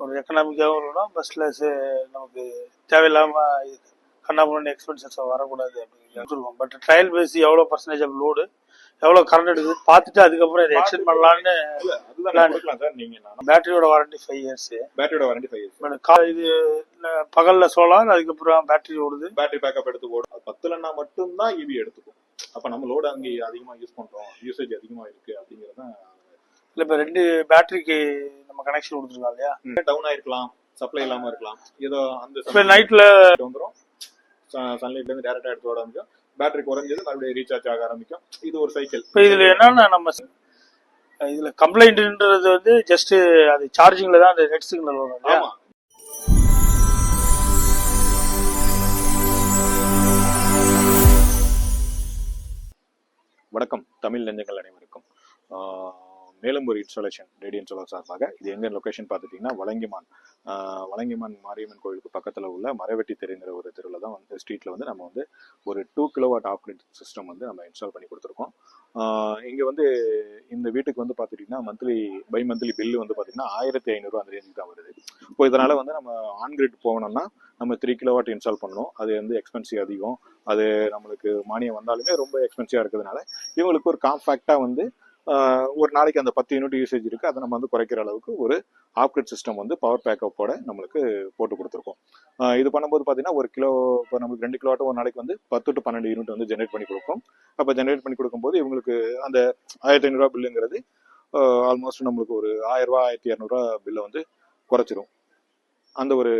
ஒரு எக்கனாமிக்காகவும் இருக்கணும் பஸ்ல நமக்கு தேவையில்லாம கண்ணாமூலன் எக்ஸ்பென்சஸ் வரக்கூடாது அப்படின்னு பட் ட்ரையல் பேஸ் எவ்வளோ பர்சன்டேஜ் ஆஃப் லோடு எவ்வளோ கரண்ட் எடுக்குது பார்த்துட்டு அதுக்கப்புறம் இதை எக்ஸ்டெண்ட் பண்ணலான்னு பேட்டரியோட வாரண்டி ஃபைவ் இயர்ஸ் பேட்டரியோட வாரண்டி ஃபைவ் இயர்ஸ் கா இது பகல்ல சோலார் அதுக்கப்புறம் பேட்டரி ஓடுது. பேட்டரி பேக்கப் எடுத்து ஓடும் பத்துலன்னா மட்டும்தான் இவி எடுத்துக்கும். அப்ப நம்ம லோடு அங்கே அதிகமா யூஸ் பண்றோம். யூசேஜ் அதிகமா இருக்கு அப்படிங்கறது இல்லை இப்போ ரெண்டு பேட்டரிக்கு நம்ம கனெக்ஷன் கொடுத்துருக்கோம் இல்லையா? டவுன் ஆயிருக்கலாம்? சப்ளை இல்லாம இருக்கலாம். ஏதோ அந்த நைட்ல வந்துடும் சன்லைட்ல இருந்து டேரக்டா எடுத்து ஓட ஆரம்பிக்கும். பேட்டரி குறைஞ்சது மறுபடியும் ரீசார்ஜ் ஆக ஆரம்பிக்கும். இது ஒரு சைக்கிள் இப்போ இதுல என்னன்னா நம்ம இதுல கம்ப்ளைண்ட்ன்றது வந்து ஜஸ்ட் அது சார்ஜிங்ல தான் அந்த ரெட் சிக்னல் வரும் ஆமா. வணக்கம். தமிழ் நெஞ்சங்கள் அனைவருக்கும். ஆஹ் மேலும் ஒரு இன்ஸ்டாலேஷன் ரேடியன் சோலார் சார்பாக. இது எங்கே லொக்கேஷன் பார்த்துட்டிங்கன்னா வலங்கிமான் வலங்கிமான் மாரியம்மன் கோயிலுக்கு பக்கத்தில் உள்ள மரவெட்டி தெரிங்கிற ஒரு தெருவில் தான் வந்து ஸ்ட்ரீட்டில் வந்து நம்ம வந்து ஒரு டூ கிலோவாட் ஆப்ரேட் சிஸ்டம் வந்து நம்ம இன்ஸ்டால் பண்ணி கொடுத்துருக்கோம். இங்கே வந்து இந்த வீட்டுக்கு வந்து பார்த்துட்டிங்கன்னா மந்த்லி பை மந்த்லி பில்லு வந்து பார்த்தீங்கன்னா ஆயிரத்தி ஐநூறுரூவா அந்த ரேஞ்சுக்கு தான் வருது. இப்போ இதனால் வந்து நம்ம ஆன்கிரிட் போகணும்னா நம்ம த்ரீ கிலோவாட் இன்ஸ்டால் பண்ணணும். அது வந்து எக்ஸ்பென்சிவ் அதிகம். அது நம்மளுக்கு மானியம் வந்தாலுமே ரொம்ப எக்ஸ்பென்சிவாக இருக்கிறதுனால இவங்களுக்கு ஒரு காம்ஃபேக்டாக வந்து ஒரு நாளைக்கு அந்த பத்து யூனிட் யூசேஜ் இருக்கு. அதை நம்ம வந்து குறைக்கிற அளவுக்கு ஒரு ஆப்கிரிட் சிஸ்டம் வந்து பவர் பேக்கப்போட நம்மளுக்கு போட்டு கொடுத்துருக்கோம். இது பண்ணும்போது பார்த்தீங்கன்னா ஒரு கிலோ இப்போ நம்மளுக்கு ரெண்டு கிலோவாட் ஒரு நாளைக்கு வந்து பத்து டு பன்னெண்டு யூனிட் வந்து ஜென்ரேட் பண்ணி கொடுக்கும். அப்போ ஜென்ரேட் பண்ணி கொடுக்கும்போது இவங்களுக்கு அந்த ஆயிரத்தி ஐநூறுரூவா பில்லுங்கிறது ஆல்மோஸ்ட் நம்மளுக்கு ஒரு ஆயிரரூவா ஆயிரத்தி இரநூறுவா பில்லை வந்து குறைச்சிரும். அந்த ஒரு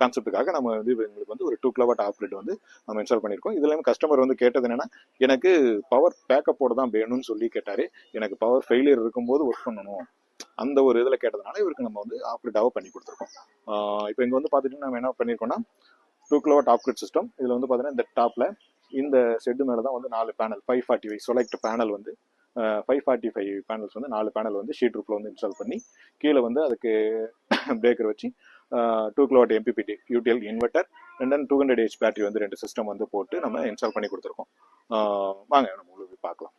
கான்செப்டுக்காக நம்ம வந்து எங்களுக்கு வந்து ஒரு டூ கிலோவாட் ஆப்ரேட் வந்து நம்ம இன்ஸ்டால் பண்ணியிருக்கோம். இதுல கஸ்டமர் வந்து கேட்டது என்னன்னா எனக்கு பவர் பேக்கப்போட தான் வேணும்னு சொல்லி கேட்டார். எனக்கு பவர் ஃபெயிலியர் இருக்கும்போது ஒர்க் பண்ணணும். அந்த ஒரு இதில் கேட்டதுனால இவருக்கு நம்ம வந்து ஆப்ரேட்டாக பண்ணி கொடுத்துருக்கோம். இப்போ இங்கே வந்து பார்த்துட்டு நம்ம என்ன பண்ணியிருக்கோம்னா டூ கிலோவாட் ஆப்ரேட் சிஸ்டம் இதில் வந்து பார்த்தீங்கன்னா இந்த டாப்பில் இந்த செட்டு மேலே தான் வந்து நாலு panel five forty five select panel வந்து ஃபைவ் ஃபார்ட்டி ஃபைவ் பேனல்ஸ் வந்து நாலு பேனல் வந்து ஷீட் ரூப்பில் வந்து இன்ஸ்டால் பண்ணி கீழே வந்து அதுக்கு பிரேக்கர் வச்சு two kilowatt MPPT UTL inverter and then two hundred H battery வந்து ரெண்டு சிஸ்டம் வந்து போட்டு நம்ம இன்ஸ்டால் பண்ணி கொடுத்துருக்கோம். வாங்க நம்ம உங்களுக்கு பார்க்கலாம்.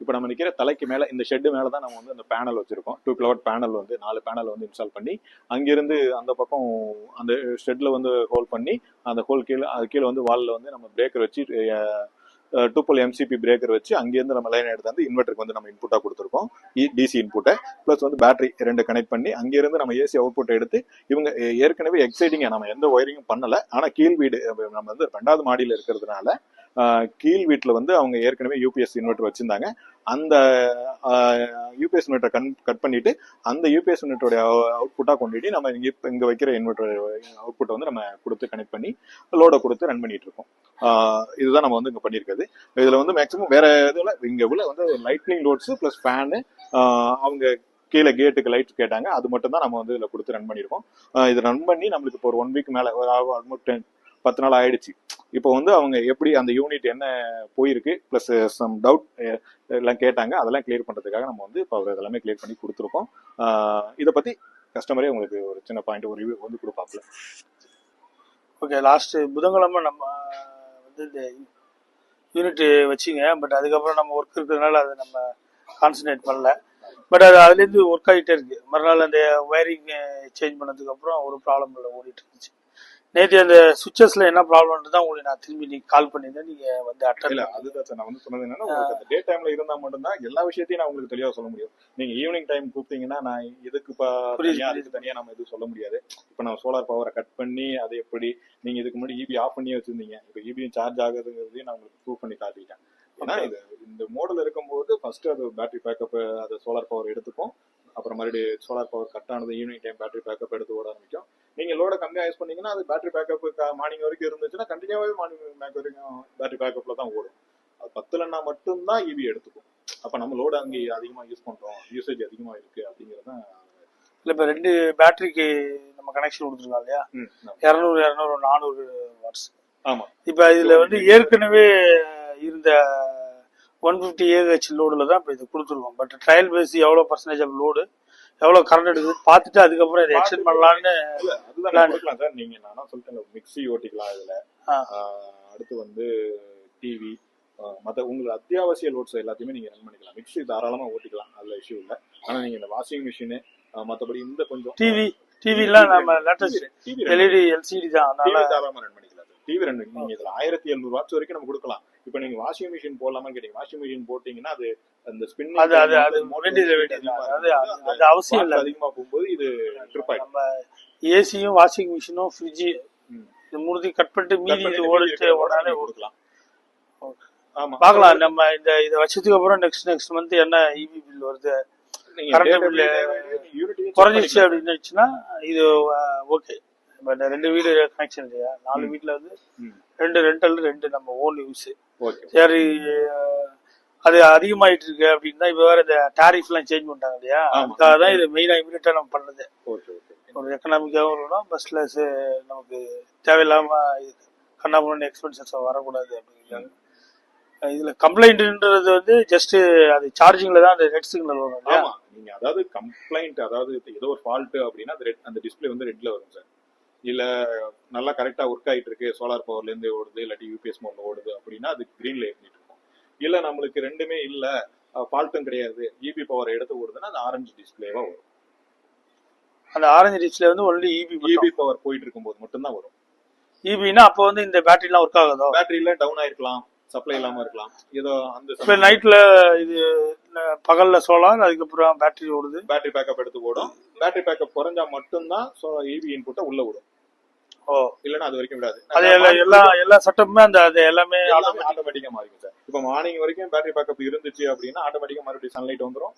இப்போ நம்ம நிற்கிற தலைக்கு மேலே இந்த ஷெட்டு மேலே தான் நம்ம வந்து அந்த பேனல் வச்சிருக்கோம். டூ கிலோவாட் பேனல் வந்து நாலு பேனல் வந்து இன்ஸ்டால் பண்ணி அங்கிருந்து அந்த பக்கம் அந்த ஷெட்டில் வந்து ஹோல் பண்ணி அந்த ஹோல் கீழே அது கீழே வந்து வாலில் வந்து நம்ம பிரேக்கர் வச்சு டூ போல் எம்சிபி பிரேக்கர் வச்சு அங்கேருந்து நம்ம லைன் எடுத்து வந்து இன்வெர்ட்டருக்கு வந்து நம்ம இன்புட்டாக கொடுத்துருக்கோம். டிசி e, இன்புட்டை ப்ளஸ் வந்து பேட்டரி ரெண்டு கனெக்ட் பண்ணி அங்கேருந்து நம்ம ஏசி அவுட்புட் எடுத்து இவங்க ஏற்கனவே எக்ஸைட்டிங்காக நம்ம எந்த ஒயரிங்கும் பண்ணல. ஆனால் கீழ் வீடு நம்ம வந்து ரெண்டாவது மாடியில் இருக்கிறதுனால கீழ் வீட்டில் வந்து அவங்க ஏற்கனவே யூபிஎஸ் இன்வெர்டர் வச்சிருந்தாங்க. அந்த யூபிஎஸ் இன்வெர்டர் கன் கட் பண்ணிட்டு அந்த யூபிஎஸ் இன்வெர்டரோட அவுட்புட்டாக கொண்டுட்டு நம்ம இங்கே இங்கே வைக்கிற இன்வெர்டர் அவுட்புட்டை வந்து நம்ம கொடுத்து கனெக்ட் பண்ணி லோடை கொடுத்து ரன் பண்ணிட்டு இருக்கோம். இதுதான் நம்ம வந்து இங்கே பண்ணியிருக்கிறது இதில் வந்து மேக்ஸிமம் வேற இதில் இங்கே உள்ள வந்து லைட்னிங் லோட்ஸு ப்ளஸ் ஃபேனு அவங்க கீழே கேட்டுக்கு லைட் கேட்டாங்க. அது மட்டும் தான் நம்ம வந்து இதில் கொடுத்து ரன் பண்ணியிருக்கோம் இது ரன் பண்ணி நம்மளுக்கு இப்போ ஒரு ஒன் வீக் மேலே ஒரு ஆல்மோஸ்ட் டென் பத்து நாள் ஆயிடுச்சு. இப்போ வந்து அவங்க எப்படி அந்த யூனிட் என்ன போயிருக்கு ப்ளஸ் சம் டவுட் எல்லாம் கேட்டாங்க. அதெல்லாம் கிளியர் பண்ணுறதுக்காக நம்ம வந்து இப்போ அவர் இதெல்லாமே கிளியர் பண்ணி கொடுத்துருக்கோம். இதை பற்றி கஸ்டமரே உங்களுக்கு ஒரு சின்ன பாயிண்ட் ஒரு ரிவ்யூ வந்து கொடுப்பாப்புல. ஓகே லாஸ்ட் புதன்கிழமை நம்ம வந்து இந்த யூனிட் வச்சிங்க. பட் அதுக்கப்புறம் நம்ம ஒர்க் இருக்கிறதுனால அதை நம்ம கான்சன்ட்ரேட் பண்ணல. பட் அது அதுலேருந்து ஒர்க் ஆகிட்டே இருக்கு. மறுநாள் அந்த ஒயரிங் சேஞ்ச் பண்ணதுக்கப்புறம் ஒரு ப்ராப்ளம் இல்லை ஓடிட்டு இருந்துச்சு. நேற்று அந்த சுவிச்சஸ்ல என்ன ப்ராப்ளம்னு தான் உங்களுக்கு நான் திரும்பி நீங்க கால் பண்ணியிருந்தேன். நீங்க வந்து அட்டன் இல்ல அதுதான் சார் நான் வந்து சொன்னது என்னன்னா உங்களுக்கு டே டைம்ல இருந்தா மட்டும்தான் எல்லா விஷயத்தையும் நான் உங்களுக்கு தெளிவா சொல்ல முடியும். நீங்க ஈவினிங் டைம் கூப்பிட்டீங்கன்னா நான் இதுக்கு அதுக்கு தனியா நம்ம எதுவும் சொல்ல முடியாது. இப்ப நம்ம சோலார் பவரை கட் பண்ணி அது எப்படி? நீங்க இதுக்கு முன்னாடி இபி ஆஃப் பண்ணியே வச்சிருந்தீங்க. இப்ப இபியும் சார்ஜ் ஆகுதுங்கிறதையும் நான் உங்களுக்கு ப்ரூவ் பண்ணி காட்டிட்டேன். ஏன்னா இது இந்த மாடல் இருக்கும்போது ஃபர்ஸ்ட் அது பேட்டரி பேக்கப் அது சோலார் பவர் எடுத்துக்கும் அப்புறம் மறுபடியும் சோலார் பவர் கட் ஆனது ஈவினிங் டைம் பேட்டரி பேக்கப் எடுத்து ஓட ஆரம்பிக்கும். நீங்க லோட கம்மியா யூஸ் பண்ணீங்கன்னா அது பேட்டரி பேக்கப் மார்னிங் வரைக்கும் இருந்துச்சுன்னா கண்டினியூவாகவே மார்னிங் பேக் வரைக்கும் பேட்டரி பேக்கப்ல தான் ஓடும். அது பத்துலன்னா மட்டும்தான் இவி எடுத்துக்கும். அப்ப நம்ம லோடு அங்கே அதிகமா யூஸ் பண்றோம். யூசேஜ் அதிகமா இருக்கு அப்படிங்கிறது தான் இல்லை இப்போ ரெண்டு பேட்டரிக்கு நம்ம கனெக்ஷன் கொடுத்துருக்கோம் இல்லையா. இரநூறு இரநூறு நானூறு வாட்ஸ் ஆமா. இப்போ இதுல வந்து ஏற்கனவே இருந்த ஒன் ஃபிஃப்டி ஏஹெச் லோடில் தான் இப்போ இது கொடுத்துருக்கோம். பட் ட்ரையல் பேஸ் எவ்வளோ பர்சன்டேஜ் ஆஃப் லோடு எவ்வளோ கரண்ட் எடுக்குது? பார்த்துட்டு அதுக்கப்புறம் இதை எக்ஸ்டெண்ட் பண்ணலான்னு சார் நீங்க நானும் சொல்லிட்டேன் மிக்ஸி ஓட்டிக்கலாம் இதுல. அடுத்து வந்து டிவி மற்ற உங்களுக்கு அத்தியாவசிய லோட்ஸ் எல்லாத்தையுமே நீங்க ரன் பண்ணிக்கலாம். மிக்ஸி தாராளமா ஓட்டிக்கலாம் அதுல இஷ்யூ இல்லை. ஆனா நீங்க இந்த வாஷிங் மிஷினு மற்றபடி இந்த கொஞ்சம் டிவி டிவிலாம் நம்ம லேட்டஸ்ட் டிவி எல்இடி எல்சிடி தான். அதனால டிவி தாராளமா ரன் பண்ணிக்கலாம். டிவி ரன் நீங்க இதுல ஆயிரத்தி எழுநூறு வாட்ஸ் வரைக்கும் நம்ம கொடுக்கலாம். இப்போ நீங்க வாஷிங் மிஷின் போடலாமான்னு கேட்டீங்க. வாஷிங் மிஷின் போட்டீங்கன்னா அது அந்த ஸ்பின் அது அது அது அது- அவசியம் இல்லை. அதிகமா போகும்போது இது ட்ரிப் நம்ம ஏசியும் வாஷிங் மிஷினும் ஃப்ரிட்ஜு. இது மூணுத்தையும் கட் பண்ணிட்டு மீதி ஓடிச்சு உடனே கொடுக்கலாம் ஆமா. பார்க்கலாம். நம்ம இந்த இதை வச்சதுக்கு அப்புறம் நெக்ஸ்ட் நெக்ஸ்ட் மந்த் என்ன இபி பில் வருது? unity check குறைஞ்சிச்சு. அப்படின்னுச்சுன்னா இது ஓகே பட் ரெண்டு வீடு கனெக்ஷன் இல்லையா? நாலு வீட்டில் வந்து. ரெண்டு ரெண்டல் ரெண்டு நம்ம ஓன் யூஸ் சரி அது அதிகமாயிட்டு இருக்கு அப்படின்னா இப்போ வேற இந்த டாரிஃப் எல்லாம் சேஞ்ச் பண்ணிட்டாங்க இல்லையா. அதுக்காக தான் இது மெயினா இமீடியட்டா நம்ம பண்ணது. ஓகே ஓகே ஒரு எக்கனாமிக்காகவும் இருக்கணும் பஸ்ல நமக்கு தேவையில்லாம கண்ணாபுரம் எக்ஸ்பென்சஸ் வரக்கூடாது அப்படிங்கிறாங்க இதுல கம்ப்ளைண்ட்ன்றது வந்து ஜஸ்ட் அது சார்ஜிங்ல தான் அந்த ரெட் சிக்னல் வரும் ஆமா. நீங்க அதாவது கம்ப்ளைண்ட் அதாவது ஏதோ ஒரு ஃபால்ட் அப்படின்னா அந்த டிஸ்ப்ளே வந்து ரெட்ல வரும் சார் இல்ல நல்லா கரெக்டா ஒர்க் ஆயிட்டு இருக்கு சோலார் பவர்ல இருந்து ஓடுது இல்லாட்டி யூபிஎஸ் மோட்ல ஓடுது அப்படின்னா அது கிரீன்ல இருந்துட்டு இருக்கும். இல்ல நம்மளுக்கு ரெண்டுமே இல்ல ஃபால்ட்டும் கிடையாது. இபி பவர் எடுத்து ஓடுதுன்னா அது ஆரஞ்சு டிஸ்பிளேவா வரும். அந்த ஆரஞ்சு டிஸ்பிளே வந்து ஒன்லி இபி இபி பவர் போயிட்டு இருக்கும்போது மட்டும்தான் வரும். இபினா அப்போ வந்து இந்த பேட்டரிலாம் ஒர்க் ஆகாதோ? பேட்டரியில டவுன் ஆயிருக்கலாம். சப்ளை இல்லாம இருக்கலாம். ஏதோ அந்த இப்போ நைட்ல இது பகல்ல சோலார் அதுக்கப்புறம் பேட்டரி ஓடுது. பேட்டரி பேக்கப் எடுத்து ஓடும் பேட்டரி பேக்கப் குறைஞ்சா மட்டும்தான் இபி இன்புட்டை உள்ள விடும். ஓ. இல்லைன்னா அது வரைக்கும் விடாது. அது எல்லா- எல்லா செட்டப்புமே அந்த அது எல்லாமே ஆட்டோமேட்டிக்கா மாறிக்கும் சார். இப்போ மார்னிங் வரைக்கும் பேட்டரி பேக்கப் இருந்துச்சு அப்படின்னா ஆட்டோமேட்டிக்கா மறுபடியும் சன்லைட் வந்துரும்.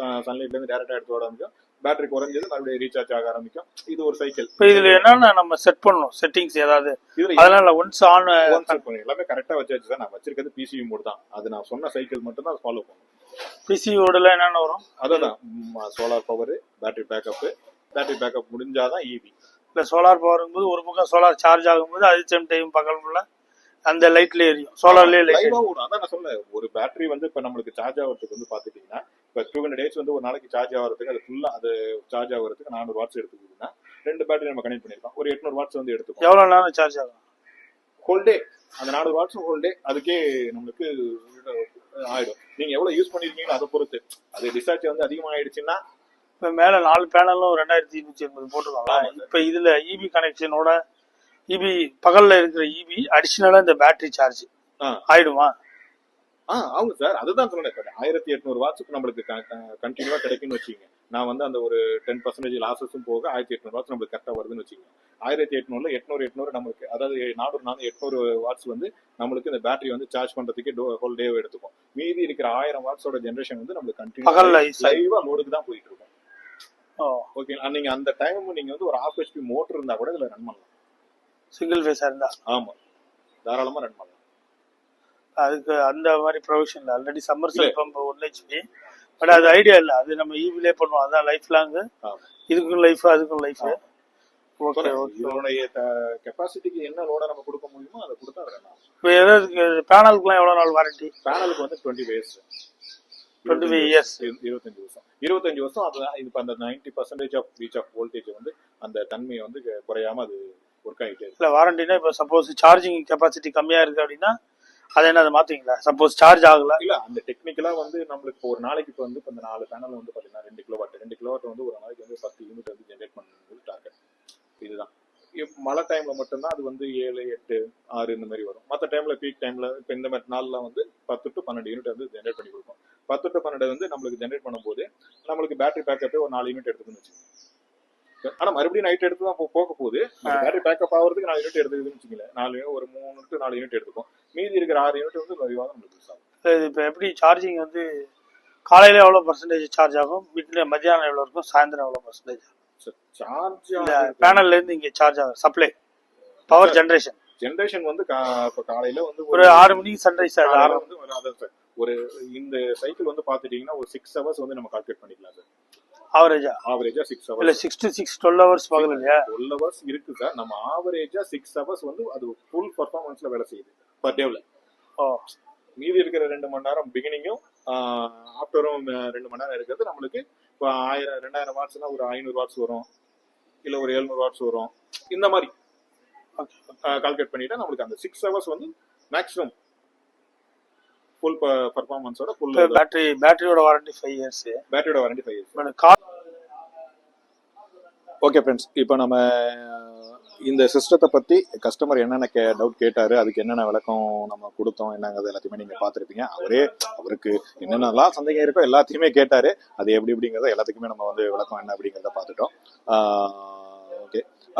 சன்லைட்ல இருந்து டேரக்டா எடுத்து ஓட ஆரம்பிக்கும். பேட்டரி குறைஞ்சது மறுபடியும் ரீசார்ஜ் ஆக ஆரம்பிக்கும். இது ஒரு சைக்கிள் இப்போ இதுல என்னன்னா நம்ம செட் பண்ணணும்? செட்டிங்ஸ் ஏதாவது? அதனால ஒன்ஸ் ஆன் எல்லாமே கரெக்டா வச்சாச்சு சார் நான் வச்சிருக்கிறது பிசிவி மோட் தான். அது நான் சொன்ன சைக்கிள் மட்டும் தான் ஃபாலோ பண்ணும் பிசிஓடல என்னென்ன வரும்? அதான் solar power battery backup battery backup முடிஞ்சாதான் E EV இல்ல சோலார் பவர் போது ஒரு பக்கம் சோலார் சார்ஜ் ஆகும்போது அது சேம் டைம் பகல் ஃபுல்லா அந்த லைட்ல எரியும். சோலார்லயே லைட் அதான் நான் சொல்ல ஒரு பேட்டரி வந்து இப்ப நம்மளுக்கு சார்ஜ் ஆகிறதுக்கு வந்து பாத்துட்டீங்கன்னா இப்ப டூ ஹண்ட்ரட் டேஸ் வந்து ஒரு நாளைக்கு சார்ஜ் ஆகிறதுக்கு அது ஃபுல்லா அது சார்ஜ் ஆகிறதுக்கு நானூறு வாட்ஸ் எடுத்துக்குதுன்னா ரெண்டு பேட்டரி நம்ம கனெக்ட் பண்ணிருக்கோம். ஒரு எட்நூறு வாட்ஸ் வந்து எடுத்துக்கோம் எவ்வளவு நேரம் சார்ஜ் ஆகும்? ஹோல் டே அந்த நானூறு வாட்ஸ் ஹோல் டே அதுக்கே நம்மளுக்கு ஆயிடும். நீங்க எவ்வளவு யூஸ் பண்ணிருக்கீங்களோ அதை பொறுத்து. அது டிஸ்சார்ஜ் வந்து அதிகமாயிடுச்சுன்னா இப்ப மேல நாலு பேனலும் ரெண்டாயிரத்தி நூத்தி எண்பது போட்டிருக்காங்க ஆமா சார். இப்ப இதுல இபி கனெக்ஷனோட இபி பகல்ல இருக்கிற இபி அடிஷனலா இந்த பேட்டரி சார்ஜ். ஆயிடுமா? ஆ ஆமா சார். அதுதான் சொன்னேன். சார் ஆயிரத்தி எட்நூறு வாட்ஸுக்கு நம்மளுக்கு கண்டினியூவா கிடைக்கும்னு வச்சுக்கோங்க நான் வந்து அந்த ஒரு டென் பர்சன்டேஜ் லாசஸும் போக ஆயிரத்தி எட்நூறு வாட்ஸ் நம்மளுக்கு கரெக்டாக வருதுன்னு வச்சுக்கோங்க ஆயிரத்தி எட்நூறுல எட்நூறு எட்நூறு நம்மளுக்கு அதாவது நானூறு நானூறு எட்நூறு வாட்ஸ் வந்து நம்மளுக்கு இந்த பேட்டரி வந்து சார்ஜ் பண்றதுக்கே ஹோல் டே எடுத்துக்கும். மீதி இருக்கிற ஆயிரம் வாட்ஸோட ஜென்ரேஷன் வந்து நம்மளுக்கு கண்டினியூ. லைவா லோடுக்கு தான் போயிட்டு இருக்கும். ஓகே நீங்க அந்த டைம் நீங்க வந்து ஒரு ஹாஃப் ஹெச்பி மோட்டர் இருந்தா கூட இதுல ரன் பண்ணலாம். சிங்கிள் ஃபேஸா இருந்தா? ஆமா. தாராளமா ரன் பண்ணலாம். அதுக்கு அந்த மாதிரி ப்ரொவிஷன் ஆல்ரெடி சம்மர் இல்ல. Cell pump one HP but அது ஐடியா இல்ல. அது நம்ம இபிலே பண்ணுவோம். அதான் லைஃப் லாங் ஆமா இதுக்கும் லைஃப் அதுக்கும் லைஃப். ஓகே ஓகே கெப்பாசிட்டிக்கு என்ன லோட நம்ம கொடுக்க முடியுமோ அதை கொடுத்தா இப்போ ஏதாவது பேனலுக்குலாம் எவ்வளவு நாள் வாரண்டி பேனலுக்கு வந்து டுவெண்ட்டி டேஸ் 25 years. இருபத்தஞ்சு வருஷம். இருபத்தஞ்சு வருஷம் அது இப்போ அந்த ninety percentage of reach of voltage வந்து அந்த தன்மையை வந்து குறையாம அது ஒர்க் ஆகிட்டே இல்ல வாரண்டினா இப்போ சப்போஸ் சார்ஜிங் கெப்பாசிட்டி கம்மியா இருக்கு அப்படின்னா அதை என்ன அதை மாத்தீங்களா சப்போஸ் சார்ஜ் ஆகல. இல்ல அந்த டெக்னிக்கலா வந்து நம்மளுக்கு இப்போ ஒரு நாளைக்கு இப்போ வந்து இப்போ இந்த நாலு பேனல் வந்து பாத்தீங்கன்னா ரெண்டு கிலோ வாட் ரெண்டு கிலோ வாட் வந்து ஒரு நாளைக்கு வந்து பத்து யூனிட் வந்து ஜென்ரேட் பண்ணுறது டார்கெட் இதுதான். மழை டைம்ல மட்டும்தான் அது வந்து ஏழு எட்டு ஆறு இந்த மாதிரி வரும். மற்ற டைம்ல பீக் டைம்ல இப்போ இந்த மாதிரி நாள்ல வந்து பத்து டு பன்னெண்டு யூனிட் வந்து ஜென்ரேட் பண்ணி கொடுக்கும் பத்து டு பன்னெண்டு வந்து நம்மளுக்கு ஜென்ரேட் பண்ணும்போது நம்மளுக்கு பேட்டரி பேக்கப்பே ஒரு நாலு யூனிட் எடுத்துக்கணும்னு ஆனா மறுபடியும் நைட் எடுத்து தான் போக போகுது பேட்டரி பேக்கப் ஆகிறதுக்கு நாலு யூனிட் எடுத்துக்குதுன்னு வச்சுக்கல நாலு ஒரு மூணு டு நாலு யூனிட் எடுத்துக்கும் மீதி இருக்கிற ஆறு யூனிட் வந்து விவாதம் நம்மளுக்கு யூஸ் ஆகும் இப்போ எப்படி சார்ஜிங் வந்து காலையில எவ்வளவு பர்சன்டேஜ் சார்ஜ் ஆகும்? மிட் மத்தியானம் எவ்வளவு இருக்கும்? சாயந்தரம் எவ்வளவு பர்சன்டேஜ் சார்ஜ் இந்த பேனல்ல இருந்து இங்க சார்ஜ் ஆகும் சப்ளை பவர் ஜெனரேஷன் ஜென்ரேஷன் வந்து இப்ப காலையில வந்து ஒரு ஆறு மணிக்கு சன்ரைஸ் சார் ஒரு இந்த சைக்கிள் வந்து பாத்துட்டீங்கன்னா ஒரு சிக்ஸ் ஹவர்ஸ் வந்து நம்ம கால்குலேட் பண்ணிக்கலாம் சார் ஆவரேஜா ஆவரேஜா சிக்ஸ் இல்ல hours six to six twelve hours பகல் இல்லையா டுவெல் ஹவர்ஸ் இருக்கு சார். நம்ம ஆவரேஜா சிக்ஸ் ஹவர்ஸ் வந்து அது ஃபுல் பர்ஃபார்மன்ஸ்ல வேலை செய்யுது. பர் டேவ்ல மீதி இருக்கிற ரெண்டு மணி நேரம் பிகினிங்கும் ஆஃப்டரும் ரெண்டு மணி நேரம் இருக்கிறது நம்மளுக்கு இப்போ ஆயிரம் ரெண்டாயிரம் வாட்ஸ்னா ஒரு ஐநூறு வாட்ஸ் வரும். இல்ல ஒரு எழுநூறு வாட்ஸ் வரும். இந்த மாதிரி. கால்குலேட் பண்ணிட்டா நம்மளுக்கு அந்த சிக்ஸ் ஹவர்ஸ் வந்து மேக்ஸிமம் ஃபுல் பர்ஃபார்மன்ஸோட ஃபுல் பேட்டரி பேட்டரியோட warranty five years பேட்டரியோட warranty five years car okay friends இப்போ நம்ம இந்த சிஸ்டத்தை பற்றி கஸ்டமர் என்னென்ன கே டவுட் கேட்டார் அதுக்கு என்னென்ன விளக்கம் நம்ம கொடுத்தோம் என்னங்கிறது எல்லாத்தையுமே நீங்கள் பார்த்துருப்பீங்க. அவரே அவருக்கு என்னென்னலாம் சந்தேகம் இருக்கோ எல்லாத்தையுமே கேட்டார். அது எப்படி எப்படிங்கிறத எல்லாத்துக்குமே நம்ம வந்து விளக்கம் என்ன அப்படிங்கிறத பார்த்துட்டோம்.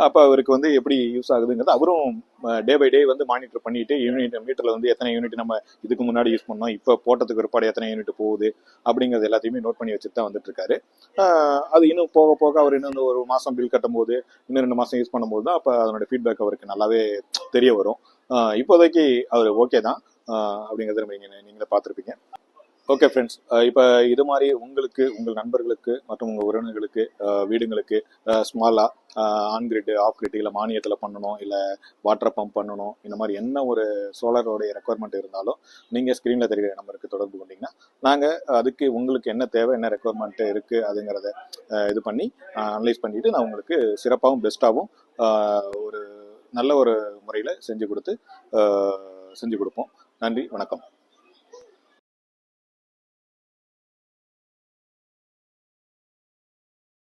அப்போ அவருக்கு வந்து எப்படி யூஸ் ஆகுதுங்கிறது அவரும் டே பை டே வந்து மானிட்டர் பண்ணிட்டு யூனிட் மீட்டரில் வந்து எத்தனை யூனிட் நம்ம இதுக்கு முன்னாடி யூஸ் பண்ணோம் இப்போ போட்டதுக்கு பிற்பாடு எத்தனை யூனிட் போகுது அப்படிங்கிறது எல்லாத்தையுமே நோட் பண்ணி வச்சுட்டு தான் வந்துட்டு இருக்காரு அது இன்னும் போக போக அவர் இன்னும் இந்த ஒரு மாதம் பில் கட்டும் போது இன்னும் ரெண்டு மாதம் யூஸ் பண்ணும்போது தான் அப்போ அதனோட ஃபீட்பேக் அவருக்கு நல்லாவே தெரிய வரும். இப்போதைக்கு அவர் ஓகே தான். அப்படிங்கிறத நீங்கள் நீங்களே பார்த்துருப்பீங்க. ஓகே ஃப்ரெண்ட்ஸ் இப்போ இது மாதிரி உங்களுக்கு உங்கள் நண்பர்களுக்கு மற்றும் உங்கள் உறவினர்களுக்கு வீடுங்களுக்கு ஸ்மாலாக ஆன் கிரிட் ஆஃப் கிரிட் இல்லை மானியத்தில் பண்ணணும் இல்லை வாட்டர் பம்ப் பண்ணணும் இந்த மாதிரி என்ன ஒரு சோலாரோடைய ரெக்குவயர்மெண்ட் இருந்தாலும் நீங்கள் ஸ்க்ரீனில் தெரிகிற நம்பருக்கு தொடர்பு கொண்டீங்கன்னா நாங்கள் அதுக்கு உங்களுக்கு என்ன தேவை என்ன ரெக்குவயர்மெண்ட்டு இருக்குது அதுங்கிறத இது பண்ணி அனலைஸ் பண்ணிவிட்டு நான் உங்களுக்கு சிறப்பாகவும் பெஸ்ட்டாகவும் ஒரு நல்ல ஒரு முறையில் செஞ்சு கொடுத்து செஞ்சு கொடுப்போம். நன்றி வணக்கம்.